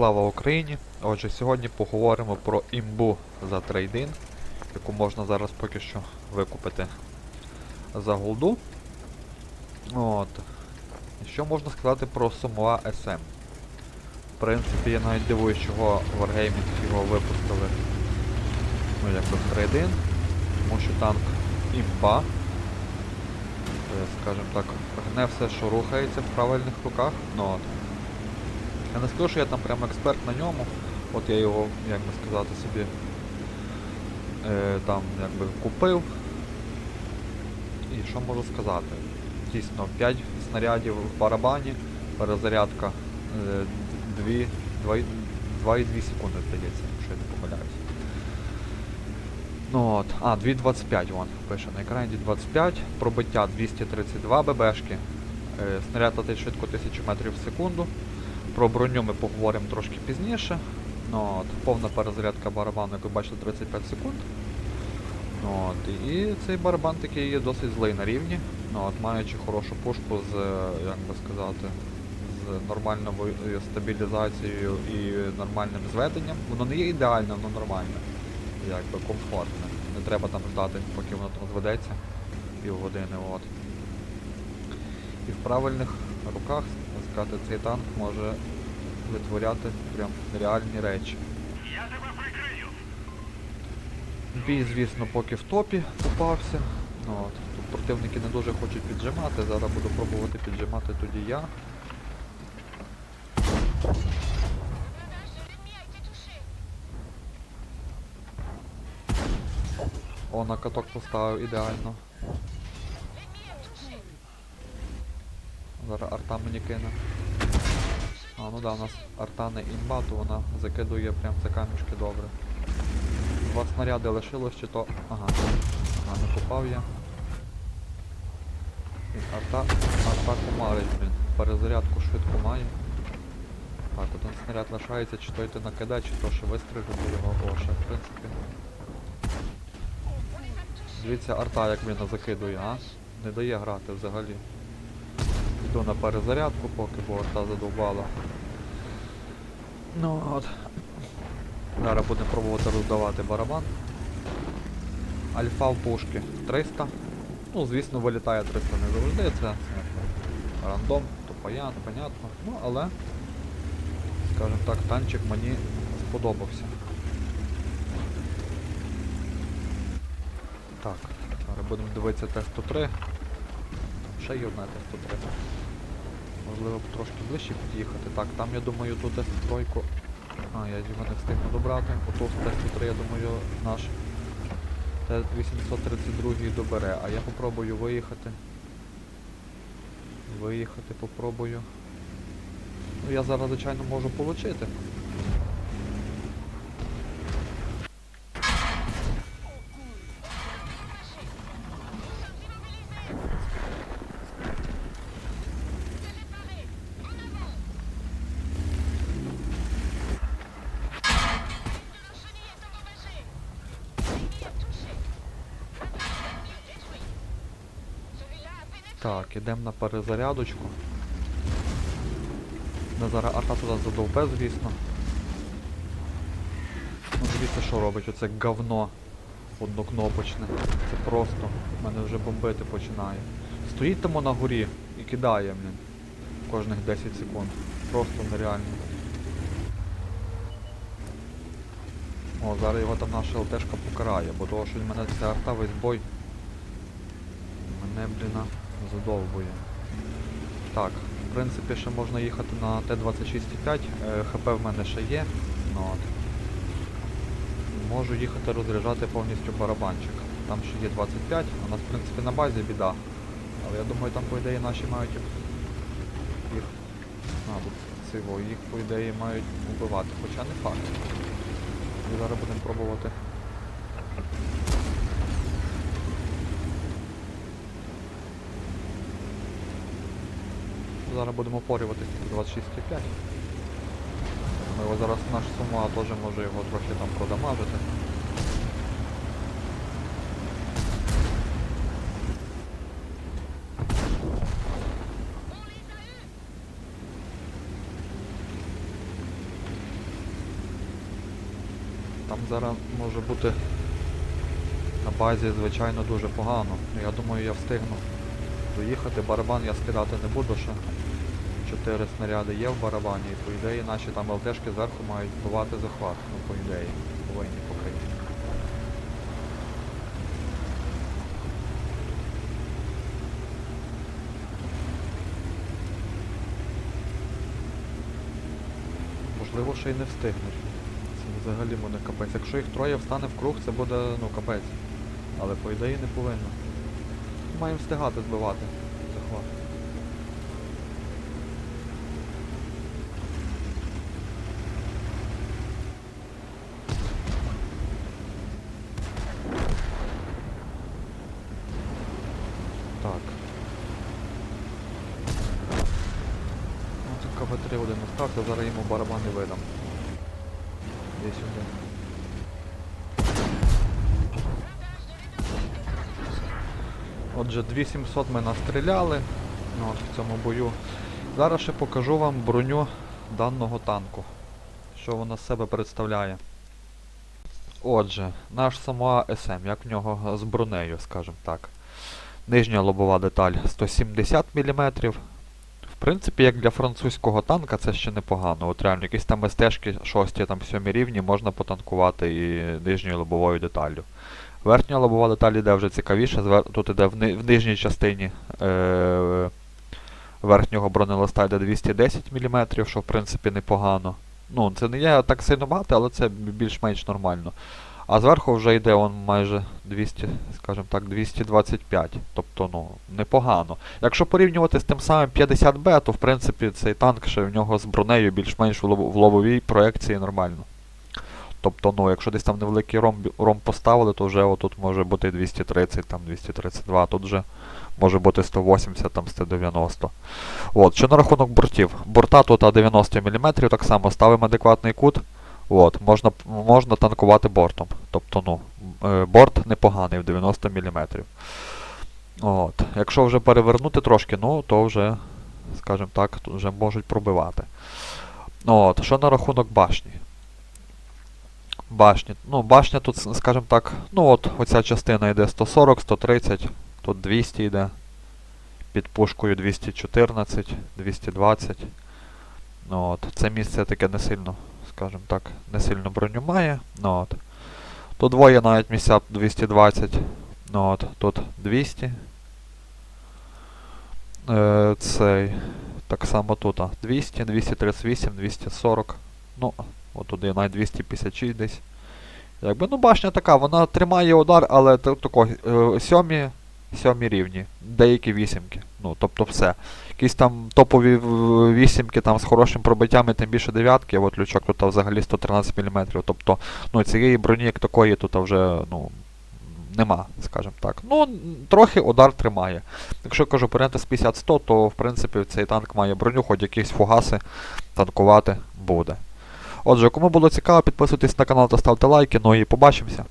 Слава Україні! Отже, сьогодні поговоримо про імбу за трейдин, яку можна зараз поки що викупити за голду. От. Що можна сказати про Сомуа SM? В принципі, я навіть дивуюсь, чого Wargaming його випустили ну, якби в трейдин, тому що танк імба. Е, Скажімо так, гне все, що рухається в правильних руках. Ну, от. Я не скажу, що я там прям експерт на ньому. От я його, як би сказати собі, е, там якби купив. І що можу сказати? Дійсно, 5 снарядів в барабані, перезарядка е, 2, 2, 2,2 секунди, здається, якщо я не помиляюсь. Ну от, а, 2.25 вон пише на екрані 2.25, пробиття 232 ББшки, е, снаряд летить швидко 1000 метрів в секунду. Про броню ми поговоримо трошки пізніше. Ну, от, повна перезарядка барабану, як ви бачите, 35 секунд. Ну, от, і цей барабан такий є досить злий на рівні. Ну, от, маючи хорошу пушку з, як би сказати, з нормальною стабілізацією і нормальним зведенням. Воно не є ідеальне, воно нормальне. Якби комфортне. Не треба там ждати, поки воно там зведеться півгодини. От. І в правильних руках, так сказати, цей танк може витворяти прям реальні речі. Я тебе прикрию. Бій, звісно, поки в топі попався. Ну, от. Тут противники не дуже хочуть піджимати, зараз буду пробувати піджимати тоді я. О, на каток поставив ідеально. Зараз арта мені кине. А, ну да, у нас арта не імба, то вона закидує прям за камішки добре. Два снаряди лишилось чи то. Ага. Ага, не попав я. Блін, Арта. Арта комарить, блін. Перезарядку швидко має. Так, один снаряд лишається, чи то йти накидати, чи то ще вистрілити його. О, ще в принципі. Дивіться, арта як мене закидує, а? Не дає грати взагалі. Йду на перезарядку поки, бо арта задовбала. Ну от. Зараз будемо пробувати роздавати барабан. Альфа в пушки 300. Ну, звісно, вилітає 300 не завжди, це рандом, то понятно. Ну, але, скажімо так, танчик мені сподобався. Так, зараз будемо дивитися Т-103. Ще є одна Т-103. Можливо трошки ближче під'їхати. Так, там я думаю ту Т-103. А, я його не встигну добрати. Оту Т-103, я думаю, наш Т-832 добере. А я попробую виїхати. Виїхати попробую. Ну я зараз, звичайно, можу получити. Так, ідемо на перезарядочку. Не зараз арта туди задовбе, звісно. Ну дивіться, що робить оце говно однокнопочне. Це просто. Мене вже бомбити починає. Стоїть тому на горі і кидає, блін. Кожних 10 секунд. Просто нереально. О, зараз його там наша ЛТшка покарає, бо того, що він мене ця арта весь бой. Мене, бліна, задовбує. Так, в принципі, ще можна їхати на Т-26,5. Е, ХП в мене ще є. Ну, от. Можу їхати розряджати повністю барабанчик. Там ще є 25, у нас в принципі на базі біда. Але я думаю там по ідеї наші мають їх. а, цього, їх по ідеї мають вбивати, хоча не факт. І зараз будемо пробувати. Зараз будемо опорюватись 26,5. Думаю, зараз наш сума теж може його трохи там продамажити. Там зараз може бути на базі, звичайно, дуже погано. Я думаю, я встигну доїхати. Барабан я скидати не буду ще. Чотири снаряди є в барабані, і по ідеї наші там ЛТшки зверху мають бувати захват. Ну, по ідеї, повинні покрити. Можливо, ще й не встигнуть. Це взагалі буде капець. Якщо їх троє встане в круг, це буде, ну, капець. Але по ідеї не повинно. Маємо встигати збивати захват. Ну, це КВ-3 один остався, зараз йому барабани видам. Десь сюди. Отже, 2700 ми настріляли ну, от в цьому бою. Зараз ще покажу вам броню даного танку. Що вона з себе представляє. Отже, наш Самуа СМ, як в нього з бронею, скажімо так. Нижня лобова деталь 170 мм. В принципі, як для французького танка це ще непогано. От реально якісь там СТшки 6 там 7 рівні можна потанкувати і нижньою лобовою деталлю. Верхня лобова деталь іде вже цікавіше, тут іде в, ни... в нижній частині е... верхнього бронелиста йде 210 мм, що в принципі непогано. Ну, це не є так сильно багато, але це більш-менш нормально. А зверху вже йде он майже 200, скажімо так, 225. Тобто, ну, непогано. Якщо порівнювати з тим самим 50Б, то в принципі цей танк ще в нього з бронею більш-менш в лобовій проекції нормально. Тобто, ну, якщо десь там невеликий ром, ром поставили, то вже отут може бути 230, там 232, тут вже може бути 180, там 190. От, що на рахунок бортів. Борта тут а 90 мм, так само ставимо адекватний кут. От, можна, можна танкувати бортом. Тобто, ну, е, борт непоганий в 90 мм. От. Якщо вже перевернути трошки, ну, то вже, скажімо так, вже можуть пробивати. От, що на рахунок башні? Башні. Ну, башня тут, скажімо так, ну от оця частина йде 140, 130, тут 200 йде. Під пушкою 214, 220. Ну, от. Це місце таке не сильно, скажімо так, не сильно броню має. Ну, от. Тут двоє навіть місця 220. Ну, от. Тут 200. Е, цей. Так само тут. 200, 238, 240. Ну, туди навіть 256 десь. Якби, ну, башня така, вона тримає удар, але тако, е, сьомі, сьомі рівні, деякі вісімки. Ну, тобто все. Якісь там топові вісімки там з хорошим пробиттям і тим більше дев'ятки, от лючок тут взагалі 113 мм. Тобто, ну, цієї броні як такої тут вже, ну, нема, скажімо так. Ну, трохи удар тримає. Якщо кажу порівняти з 50-100, то в принципі цей танк має броню, хоч якісь фугаси танкувати буде. Отже, кому було цікаво, підписуйтесь на канал та ставте лайки, ну і побачимося.